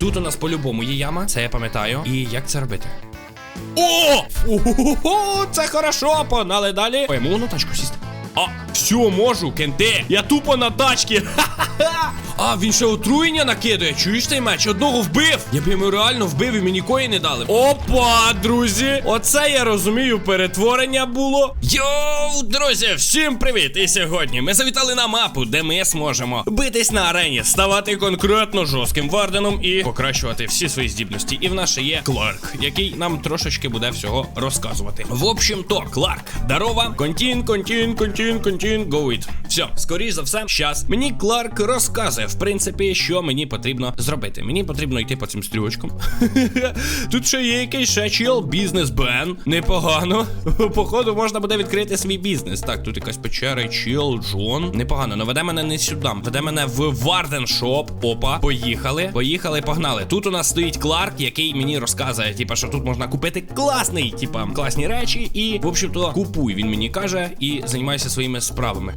Тут у нас по-любому є яма, це я пам'ятаю. І як це робити? О! О, це хорошо, погнали далі. Ой, можу на тачку сісти. А, все, можу, кенте. Я тупо на тачці. Ха-ха-ха. А, він ще отруєння накидає. Чуєш цей меч? Одного вбив. Я б йому реально вбив і мені кої не дали. Опа, друзі. Оце я розумію, перетворення було. Йоу, друзі, всім привіт! І сьогодні ми завітали на мапу, де ми зможемо битись на арені, ставати конкретно жорстким варденом і покращувати всі свої здібності. І в нас ще є Кларк, який нам трошечки буде всього розказувати. В общем то, Кларк, дарова, контін, контін, контін, контін, go it. Все, скоріш за все, щас мені Кларк розказує, в принципі, що мені потрібно зробити. Мені потрібно йти по цим стрілочкам. Тут ще є якийсь ще чел, бізнес бен. Непогано. Походу, можна буде відкрити свій бізнес. Так, тут якась печера, і чел, Джон. Непогано, но веде мене не сюди. Веде мене в Варден Шоп. Опа, поїхали. Поїхали, погнали. Тут у нас стоїть Кларк, який мені розказує, типа, що тут можна купити класний, типа, класні речі. І, в общем-то, купуй, він мені каже, і займайся своїми справами.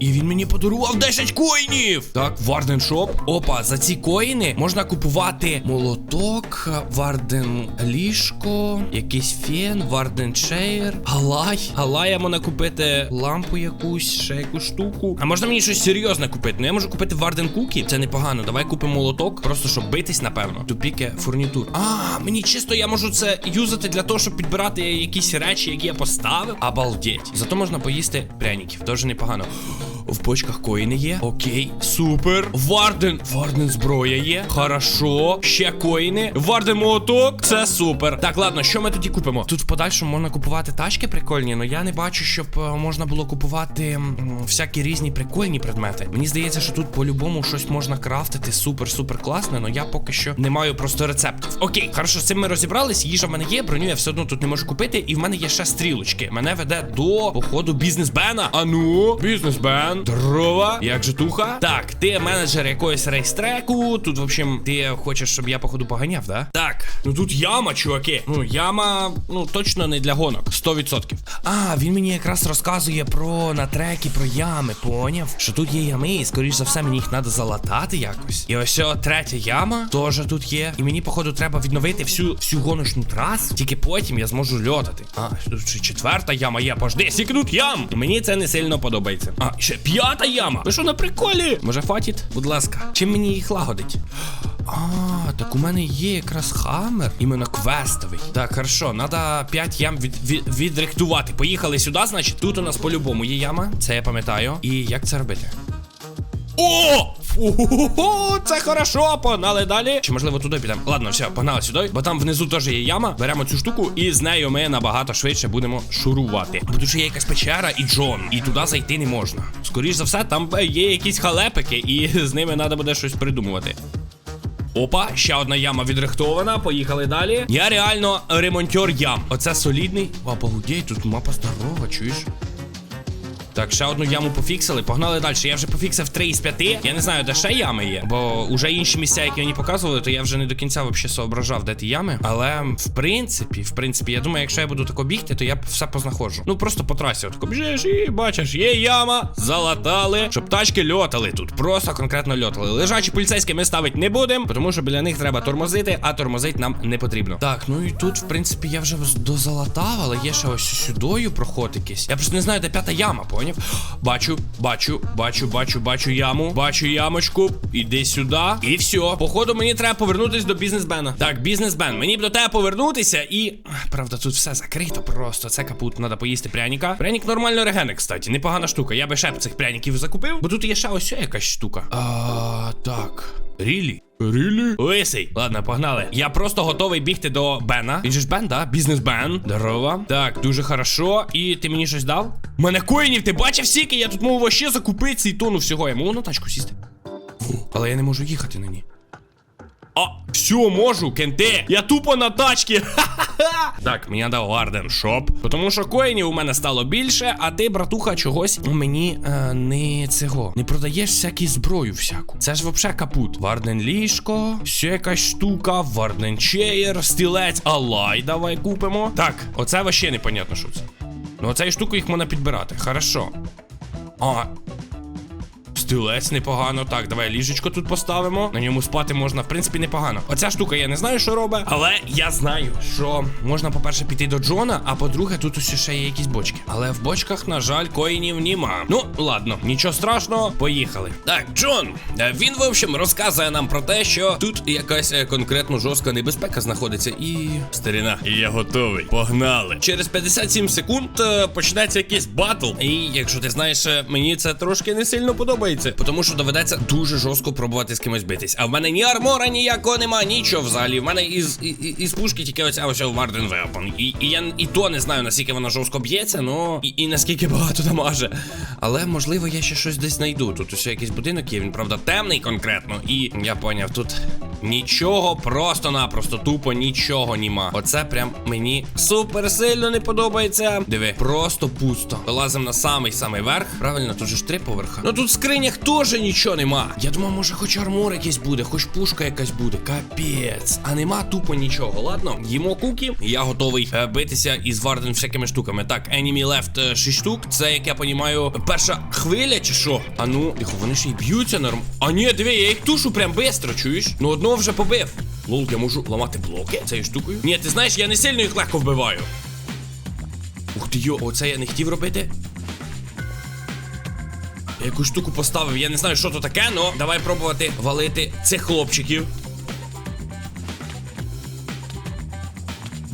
І він мені подарував 10 коїнів. Так, Варден Шоп. Опа, за ці коїни можна купувати молоток, Варден ліжко, якийсь фен, Варден чейр, галай. Галая можна купити лампу якусь, ще якусь штуку. А можна мені щось серйозне купити? Ну я можу купити Варден Кукі, це непогано. Давай купимо молоток, просто щоб битись, напевно. Тупіке фурнітур. А, мені чисто я можу це юзати для того, щоб підбирати якісь речі, які я поставив. Обалдеть. Зато можна поїсти пряників. Дуже непогано. В бочках коїни є. Окей, супер. Варден. Варден зброя є. Хорошо. Ще коїни. Варден молоток. Це супер. Так, ладно, що ми тоді купимо? Тут в подальшому можна купувати тачки прикольні, але я не бачу, щоб е, можна було купувати всякі різні прикольні предмети. Мені здається, що тут по-любому щось можна крафтити супер-супер класне, але я поки що не маю просто рецептів. Окей, хорошо, з цим ми розібрались. Їжа в мене є, броню я все одно тут не можу купити, і в мене є ще стрілочки. Мене веде до походу бізнес-бена. Ану, бізнес-бен. Здорово. Як же туха? Так, ти менеджер якоїсь рейстреку. Тут, в общем, ти хочеш, щоб я походу поганяв, да? Так, ну тут яма, чуваки. Ну, яма, ну точно не для гонок. 100%. А, він мені якраз розказує про на трекі, про ями, поняв? Що тут є ями, і скоріш за все, мені їх треба залатати якось. І ось о, третя яма теж тут є. І мені, походу, треба відновити всю всю гоночну трасу. Тільки потім я зможу льотати. А, тут ще четверта яма є. Пожди, тут ям. Мені це не сильно подобається. А, ще п'ята яма. Ви що на приколі? Може, фатіт? Будь ласка. Чим мені їх лагодить? А, так у мене є якраз хаммер, іменно квестовий. Так, хорошо, треба 5 ям від, від, відрихтувати. Поїхали сюди, значить, тут у нас по-любому є яма. Це я пам'ятаю. І як це робити? О! Фу, це хорошо, погнали далі. Чи можливо туди підемо? Ладно, все, погнали сюди, бо там внизу теж є яма. Беремо цю штуку, і з нею ми набагато швидше будемо шурувати. Бо тут ще є якась печера і Джон, і туди зайти не можна. Скоріш за все, там є якісь халепики, і з ними треба буде щось придумувати. Опа, ще одна яма відрихтована. Поїхали далі. Я реально ремонтер ям. Оце солідний. А, погодей, тут мапа здорова, чуєш? Так, ще одну яму пофіксили, погнали далі. Я вже пофіксив 3 із 5. Я не знаю, де ще ями є, бо вже інші місця, які мені показували, то я вже не до кінця взагалі соображав, де ті ями. Але в принципі, в принципі, я думаю, якщо я буду тако бігти, то я все познаходжу. Ну просто по трасі, отако біжиш і бачиш, є яма, залатали, щоб тачки льотали тут. Просто конкретно льотали. Лежачі поліцейські ми ставити не будемо, тому що біля них треба тормозити, а тормозити нам не потрібно. Так, ну і тут, в принципі, я вже дозалатав, але є ще ось сюдою проход якийсь. Я просто не знаю, де п'ята яма, поняв? Бачу, бачу, бачу, бачу, бачу яму. Бачу ямочку. Іди сюди. І все. Походу, мені треба повернутися до бізнесбена. Так, бізнесбен. Мені б до тебе повернутися і. Правда, тут все закрито просто. Це капут, треба поїсти пряника. Прянік нормально регене, кстати. Непогана штука. Я би ще б цих пряників закупив, бо тут є ще ось якась штука. А, так. Рілі? Рілі? Лисий. Ладно, погнали. Я просто готовий бігти до Бена. Він же ж Бен, да? Бізнес Бен. Здорово. Так, дуже хорошо. І ти мені щось дав? Мене коїнів, ти бачив сіки? Я тут мов вообще закупитися і тону всього. Я можу на тачку сісти. Але я не можу їхати на ній. А, все, можу, кенте. Я тупо на тачці. Так, мені дав Гарден Шоп. Тому що коїнів у мене стало більше, а ти, братуха, чогось мені е, не цього. Не продаєш всяку зброю всяку. Це ж вообще капут. Варден ліжко, ще якась штука, Варден чеєр, стілець, алай, давай купимо. Так, оце вообще непонятно, що це. Ну, оцею штуку їх можна підбирати. Хорошо. А. стілець непогано. Так, давай ліжечко тут поставимо. На ньому спати можна, в принципі, непогано. Оця штука я не знаю, що робить, але я знаю, що можна, по-перше, піти до Джона, а по-друге, тут ось ще є якісь бочки. Але в бочках, на жаль, коїнів нема. Ну, ладно, нічого страшного, поїхали. Так, Джон, е, він, в общем, розказує нам про те, що тут якась е, конкретно жорстка небезпека знаходиться. І. Старина, і я готовий. Погнали. Через 57 секунд е, почнеться якийсь батл. І якщо ти знаєш, мені це трошки не сильно подобається. Тому що доведеться дуже жорстко пробувати з кимось битись. А в мене ні армора ніякого нема, нічого взагалі. В мене із, і- і- із пушки тільки оця ось Варден Weapon. І, і я і то не знаю, наскільки вона жорстко б'ється, ну і, і наскільки багато дамаже. Але можливо я ще щось десь знайду. Тут усе якийсь будинок є, він правда темний конкретно. І я поняв, тут нічого просто-напросто, тупо нічого нема. Оце прям мені супер сильно не подобається. Диви, просто пусто. Вилазимо на самий самий верх. Правильно, тут же ж три поверха. Ну тут в скринях теж нічого нема. Я думав, може, хоч армор якийсь буде, хоч пушка якась буде. Капець. А нема тупо нічого. Ладно, їмо куки. Я готовий е, битися із Варден всякими штуками. Так, Enemy Left 6 штук. Це, як я понімаю, перша хвиля чи що? А ну, тихо, вони ще й б'ються норм. А ні, диви, я їх тушу прям бистро, чуєш? Ну одного вже побив. Лол, я можу ламати блоки цією штукою? Ні, ти знаєш, я не сильно їх легко вбиваю. Ух ти йо, оце я не хотів робити. Я якусь штуку поставив, я не знаю, що то таке, але давай пробувати валити цих хлопчиків.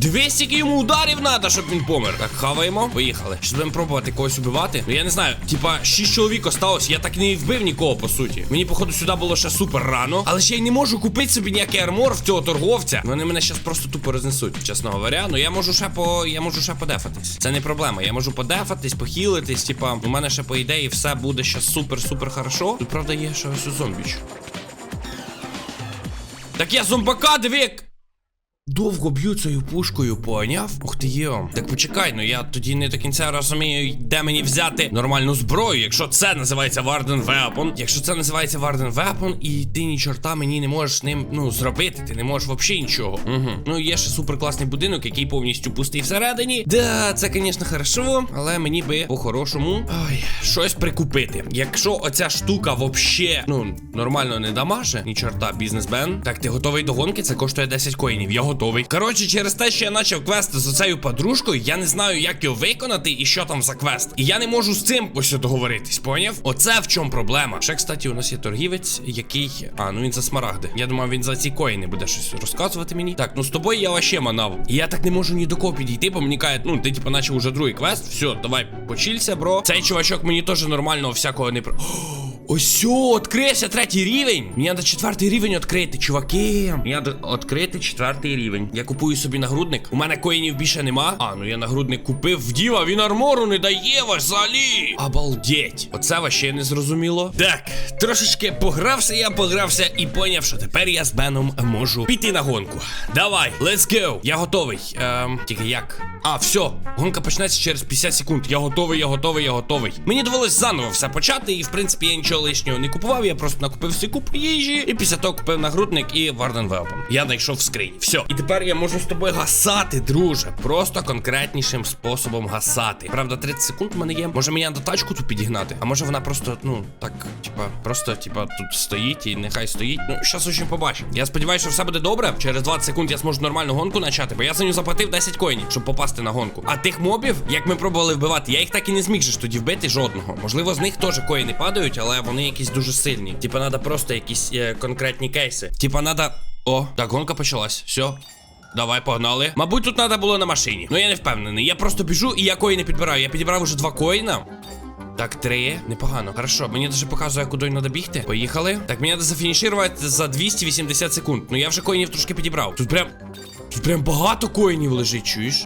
Дивись, скільки йому ударів треба, щоб він помер. Так, хаваємо. Поїхали. Щас будемо пробувати когось убивати. Ну я не знаю, типа, 6 чоловік осталось. Я так не вбив нікого, по суті. Мені, походу, сюди було ще супер рано. Але ще й не можу купити собі ніякий армор в цього торговця. Вони мене зараз просто тупо рознесуть, чесно говоря. Ну я можу ще по. Я можу ще подефатись. Це не проблема. Я можу подефатись, похилитись. Типа, у мене ще по ідеї все буде ще супер-супер хорошо. Тут правда є ще ось зомбіч. Так я зомбака, диви, як Довго б'ю цією пушкою, поняв? Ух ти йо. Так почекай, ну я тоді не до кінця розумію, де мені взяти нормальну зброю, якщо це називається Warden Weapon. Якщо це називається Warden Weapon, і ти ні чорта мені не можеш ним ну зробити, ти не можеш взагалі нічого. Угу. Ну є ще супер класний будинок, який повністю пустий всередині. Да, це, звісно, хорошо, але мені би по-хорошому ой, щось прикупити. Якщо оця штука вообще, ну, нормально не дамаже, ні чорта, бізнесмен. Так, ти готовий до гонки? Це коштує 10 коїнів. Я готовий. Коротше, через те, що я почав квест з оцею подружкою, я не знаю, як його виконати і що там за квест. І я не можу з цим ось договоритись, поняв? Оце в чому проблема. Ще, кстати, у нас є торгівець, який. А, ну він за смарагди. Я думав, він за ці коїни буде щось розказувати мені. Так, ну з тобою я вообще манав. І я так не можу ні до кого підійти, бо мені кажуть, ну ти типу наче уже другий квест. Все, давай, почілься, бро. Цей чувачок мені теж нормально всякого не про. Ось, відкрився третій рівень. Мені треба четвертий рівень відкрити, чуваки. Мені треба відкрити четвертий рівень. Я купую собі нагрудник. У мене коїнів більше нема. А, ну я нагрудник купив в діва, він армору не дає взагалі. Обалдеть. Оце вообще не зрозуміло. Так, трошечки погрався, я погрався і поняв, що тепер я з Беном можу піти на гонку. Давай, let's go. Я готовий. Ем, тільки як? А, все, гонка почнеться через 50 секунд. Я готовий, я готовий, я готовий. Мені довелось заново все почати, і в принципі я нічого лишнього не купував. Я просто накупив всі купу їжі, і після того купив нагрудник і Варден Велпом. Я знайшов в скрині. Все. І тепер я можу з тобою гасати, друже. Просто конкретнішим способом гасати. Правда, 30 секунд в мене є. Може мені до тачку тут підігнати? А може вона просто, ну, так, типа, просто, типа, тут стоїть і нехай стоїть. Ну, щас очень побачимо. Я сподіваюся, що все буде добре. Через 20 секунд я зможу нормальну гонку почати, бо я за нього заплатив 10 коїнів, щоб попасти на гонку. А тих мобів, як ми пробували вбивати, я їх так і не зміг же ж тоді вбити жодного. Можливо, з них теж коїни падають, але вони якісь дуже сильні. Типа, треба просто якісь е, конкретні кейси. Типа, треба. О, так, гонка почалась. Все. Давай, погнали. Мабуть, тут треба було на машині. Ну я не впевнений. Я просто біжу і я коїни підбираю. Я підібрав уже два коїна. Так, три. Непогано. Хорошо, мені даже показує, куди треба бігти. Поїхали. Так, мені треба зафінішувати за 280 секунд. Ну я вже коїнів трошки підібрав. Тут прям. Тут прям багато коїнів лежить, чуєш?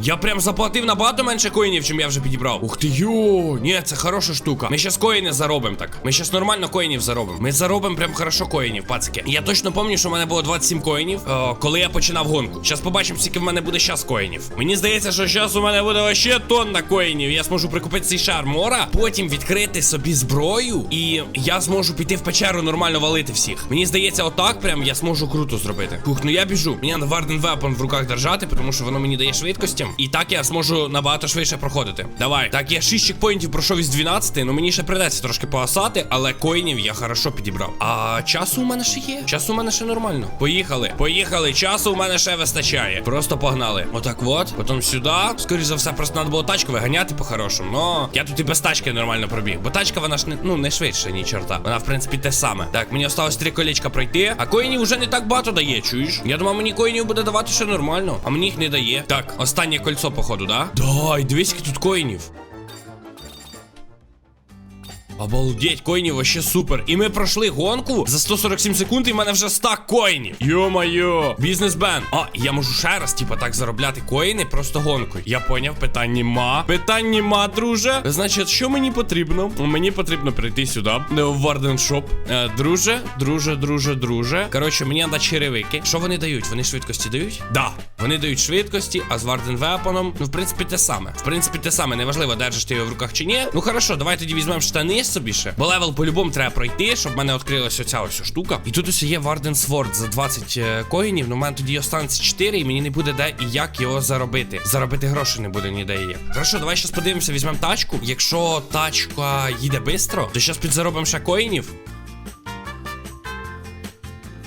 Я прям заплатив набагато менше коїнів, чим я вже підібрав. Ух ти йо, ні, це хороша штука. Ми щас коїни заробимо так. Ми щас нормально коїнів заробимо. Ми заробимо прям хорошо коїнів, пацики. Я точно пам'ятаю, що в мене було 27 коїнів, е, коли я починав гонку. Щас побачимо, скільки в мене буде щас коїнів. Мені здається, що щас у мене буде вообще тонна коїнів. Я зможу прикупити цей шар мора, потім відкрити собі зброю, і я зможу піти в печеру нормально валити всіх. Мені здається, отак прям я зможу круто зробити. Ух, ну я біжу. Мені треба Варден Вепон в руках держати, тому що воно мені дає швидкості. Потім. І так я зможу набагато швидше проходити. Давай. Так, я 6 чекпоінтів пройшов із 12, ну мені ще придеться трошки поасати, але коїнів я хорошо підібрав. А часу у мене ще є. Часу у мене ще нормально. Поїхали. Поїхали. Часу у мене ще вистачає. Просто погнали. Отак от. Потім сюди. Скоріше за все, просто треба було тачку виганяти по-хорошому. Но я тут і без тачки нормально пробіг. Бо тачка вона ж не ну не швидше, ні чорта. Вона, в принципі, те саме. Так, мені осталось три колечка пройти. А коїнів вже не так багато дає, чуєш? Я думав, мені коїнів буде давати ще нормально, а мені їх не дає. Так, останнє кольцо, походу, да? Дай, дивись, скільки тут коїнів. Обалдеть, коїнів вообще супер. І ми пройшли гонку за 147 секунд, і в мене вже стак коїнів. Йо-майо, бізнес-бен. А, я можу ще раз, типа, так заробляти коїни просто гонкою. Я поняв, питань нема. Питань нема, друже. Значить, що мені потрібно? Мені потрібно прийти сюди, е, в Варден Шоп. Е, друже, друже, друже, друже. Коротше, мені треба черевики. Що вони дають? Вони швидкості дають? Да. Вони дають швидкості, а з Варден Вепоном, ну, в принципі, те саме. В принципі, те саме. Неважливо, держиш ти його в руках чи ні. Ну хорошо, давай тоді візьмемо штани собі. Бо левел по-любому треба пройти, щоб в мене відкрилася оця ось штука. І тут ось є Варден Сворд за 20 е, коїнів. Ну, в мене тоді останеться 4, і мені не буде де і як його заробити. Заробити грошей не буде ніде і. Хорошо, давай зараз подивимося, візьмемо тачку. Якщо тачка їде швидко, то зараз підзаробимо ще коїнів.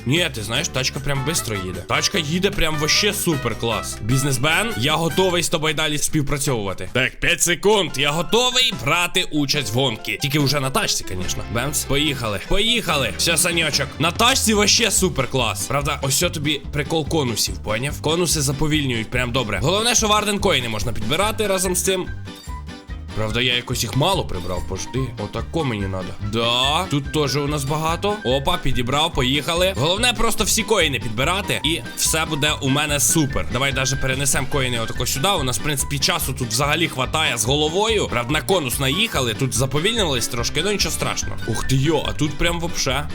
Ні, ти знаєш, тачка прям швидко їде. Тачка їде прям вообще супер клас. Бізнесмен, я готовий з тобою далі співпрацьовувати. Так, 5 секунд. Я готовий брати участь в гонки. Тільки вже на тачці, звісно. Бемс. Поїхали. Поїхали. Все, саньочок. На тачці вообще супер клас. Правда, ось тобі прикол конусів, поняв? Конуси заповільнюють прям добре. Головне, що варден коїни можна підбирати разом з цим. Правда, я якось їх мало прибрав, пожди. Отако мені надо. Да, тут теж у нас багато. Опа, підібрав, поїхали. Головне просто всі коїни підбирати, і все буде у мене супер. Давай даже перенесемо коїни отако сюди. У нас, в принципі, часу тут взагалі хватає з головою. Правда, на конус наїхали, тут заповільнились трошки, ну нічого страшного. Ух ти йо, а тут прям вообще.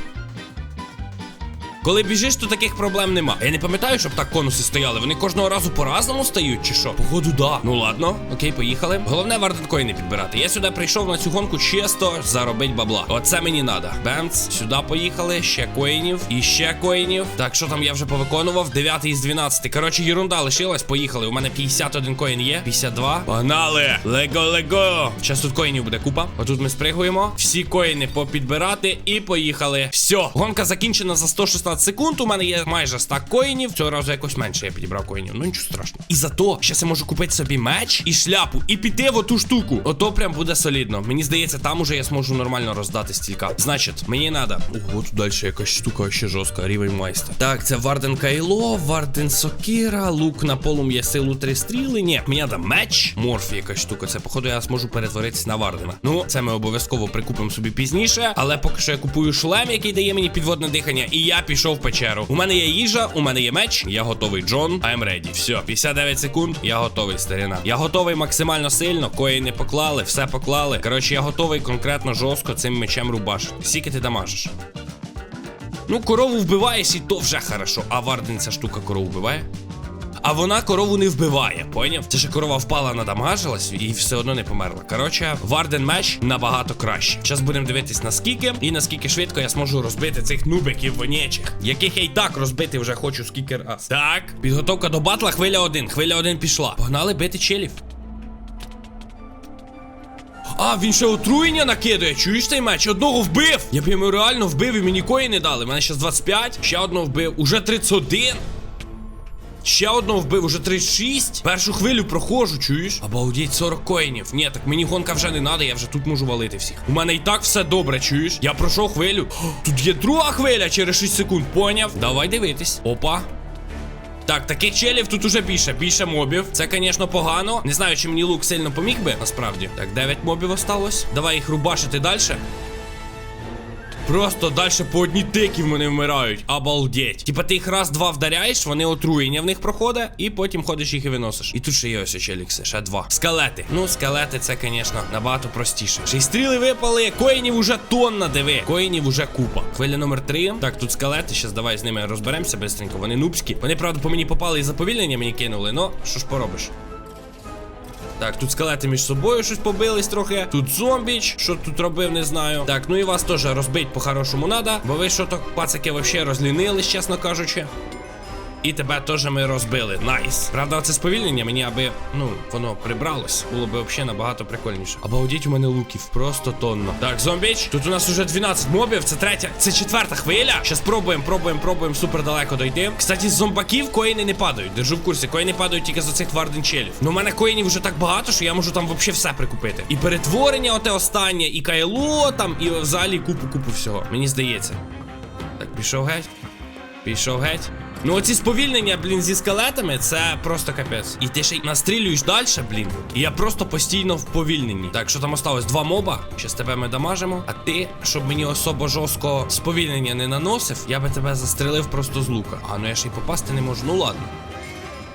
Коли біжиш, то таких проблем нема. Я не пам'ятаю, щоб так конуси стояли. Вони кожного разу по-разному стають, чи що? Походу, да. Ну ладно, окей, поїхали. Головне варденкоїни підбирати. Я сюди прийшов на цю гонку чисто заробить бабла. Оце мені надо. Бемц, сюди поїхали. Ще коїнів. І ще коїнів. Так, що там я вже повиконував? 9 із 12. Коротше, єрунда лишилась. Поїхали. У мене 51 коїн є. 52. Погнали! Лего, лего! Зараз тут коїнів буде купа. Отут ми спригуємо. Всі коїни попідбирати і поїхали. Все, гонка закінчена за 116 секунд. У мене є майже 100 коїнів. Цього разу якось менше я підібрав коїнів. Ну нічого страшного. І зато зараз я можу купити собі меч і шляпу, і піти в оту штуку. Ото прям буде солідно. Мені здається, там уже я зможу нормально роздати стілька. Значить, мені треба. Ого, тут далі якась штука ще жорстка. Рівень майстер. Так, це Варден Кайло, Варден Сокира, лук на полум'я силу три стріли. Ні, мені треба меч. Морф якась штука. Це, походу, я зможу перетворитися на Вардена. Ну, це ми обов'язково прикупимо собі пізніше. Але поки що я купую шлем, який дає мені підводне дихання, і я пішов в печеру. У мене є їжа, у мене є меч. Я готовий, Джон. I'm ready. Все, 59 секунд. Я готовий, старина. Я готовий максимально сильно. кої не поклали, все поклали. Коротше, я готовий конкретно жорстко цим мечем рубашити. Скільки ти дамажиш? Ну, корову вбиваєш, і то вже хорошо. А Варден ця штука корову вбиває? А вона корову не вбиває, поняв? Це ж корова впала, надамажилась і все одно не померла. Коротше, Варден меч набагато краще. Зараз будемо дивитись наскільки і наскільки швидко я зможу розбити цих нубиків вонячих, яких я й так розбити вже хочу скільки раз. Так, підготовка до батла, хвиля один. Хвиля один пішла. Погнали бити челів. А, він ще отруєння накидає. Чуєш цей меч? Одного вбив. Я б йому реально вбив і мені кої не дали. Мене ще 25. Ще одного вбив. Уже 31. Ще одного вбив, уже 36. Першу хвилю проходжу, чуєш? Обалдіть, 40 коїнів. Ні, так мені гонка вже не треба, я вже тут можу валити всіх. У мене і так все добре, чуєш? Я пройшов хвилю. Тут є друга хвиля через 6 секунд, поняв? Давай дивитись. Опа. Так, таких челів тут уже більше, більше мобів. Це, звісно, погано. Не знаю, чи мені лук сильно поміг би, насправді. Так, 9 мобів осталось. Давай їх рубашити далі. Просто далі по одній тики вони вмирають. Обалдеть. Типа ти їх раз-два вдаряєш, вони отруєння в них проходить, і потім ходиш їх і виносиш. І тут ще є ось челікси, ще два. Скелети. Ну, скелети, це, звісно, набагато простіше. Ще й стріли випали, коїнів уже тонна, диви. Коїнів уже купа. Хвиля номер три. Так, тут скелети. Щас давай з ними розберемося бистренько. Вони нубські. Вони, правда, по мені попали і заповільнення мені кинули, но що ж поробиш? Так, тут скелети між собою щось побились трохи. Тут зомбіч, що тут робив, не знаю. Так, ну і вас теж розбить по-хорошому надо, бо ви що то пацаки вообще розлінились, чесно кажучи. І тебе теж ми розбили. Найс. Правда, це сповільнення мені, аби ну воно прибралось. Було би взагалі набагато прикольніше. Обалдіть у мене луків, просто тонно. Так, зомбіч. Тут у нас уже 12 мобів. Це третя, це четверта хвиля. Щас пробуємо, пробуємо, пробуємо супер далеко дойти. Кстати, з зомбаків коїни не падають. Держу в курсі. Коїни падають тільки за цих варденчелів. Ну, у мене коїнів вже так багато, що я можу там взагалі все прикупити. І перетворення, оте останнє, і кайло там, і взагалі купу-купу всього. Мені здається. Так, пішов геть. Пішов геть. Ну оці сповільнення, блін, зі скелетами, це просто капець. І ти ще й настрілюєш далі, блін. І я просто постійно в повільненні. Так, що там осталось? Два моба. Щас тебе ми дамажимо. А ти, щоб мені особо жорстко сповільнення не наносив, я би тебе застрелив просто з лука. А ну я ще й попасти не можу. Ну ладно.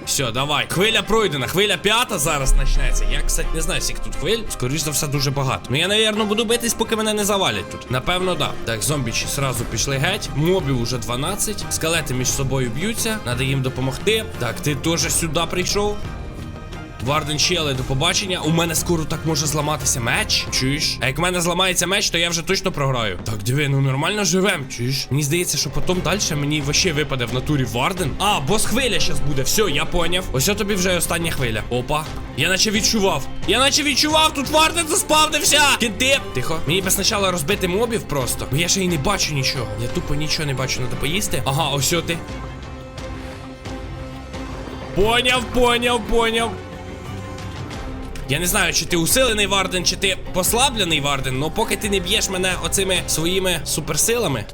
Все, давай. Хвиля пройдена. Хвиля п'ята зараз почнеться. Я, кстати, не знаю, скільки тут хвиль. Скоріш за все, дуже багато. Ну я, напевно, буду битись, поки мене не завалять тут. Напевно, да. Так, зомбічі сразу пішли геть. Мобів уже 12. Скелети між собою б'ються. Надо їм допомогти. Так, ти теж сюди прийшов. Варден Челе, до побачення. У мене скоро так може зламатися меч. Чуєш? А як в мене зламається меч, то я вже точно програю. Так, диви, ну нормально живем. Чуєш? Мені здається, що потім далі мені вообще випаде в натурі Варден. А, бос хвиля зараз буде. Все, я поняв. Ось тобі вже остання хвиля. Опа. Я наче відчував. Я наче відчував, тут Варден заспавнився. Кінти. Тихо. Мені би спочатку розбити мобів просто. Бо я ще й не бачу нічого. Я тупо нічого не бачу. Надо поїсти. Ага, ось ти. Поняв, поняв, поняв. Я не знаю, чи ти усилений Варден, чи ти послаблений Варден, але поки ти не б'єш мене оцими своїми суперсилами.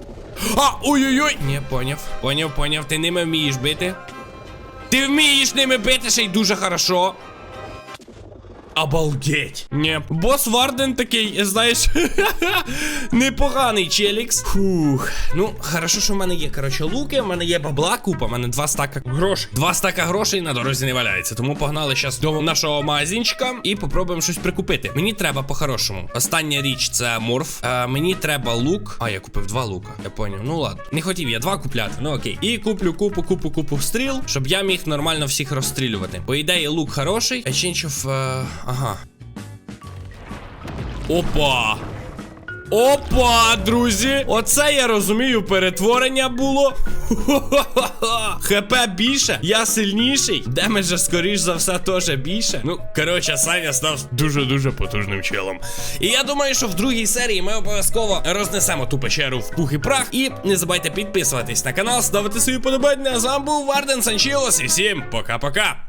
А, ой-ой-ой! Ні, поняв, поняв, поняв. Ти ними вмієш бити. Ти вмієш ними бити ще й дуже хорошо. Обалдеть. Ні. Бос Варден такий, знаєш, непоганий челікс. Фух. Ну, хорошо, що в мене є, коротше, луки, в мене є бабла купа, в мене два стака грошей. Два стака грошей на дорозі не валяється. Тому погнали зараз до нашого магазинчика і попробуємо щось прикупити. Мені треба по-хорошому. Остання річ це морф. Е, мені треба лук. А, я купив два лука. Я поняв. Ну ладно. Не хотів я два купляти. Ну окей. І куплю купу, купу, купу стріл, щоб я міг нормально всіх розстрілювати. По ідеї, лук хороший. Change of... е, Ага. Опа! Опа, друзі! Оце я розумію, перетворення було. ХП більше, я сильніший. Демеджа, скоріш за все, теж більше. Ну, коротше, Саня став дуже-дуже потужним челом. І я думаю, що в другій серії ми обов'язково рознесемо ту печеру в пух і прах. І не забувайте підписуватись на канал, ставити свої подобання. З вами був Варден Санчілос. І всім пока-пока.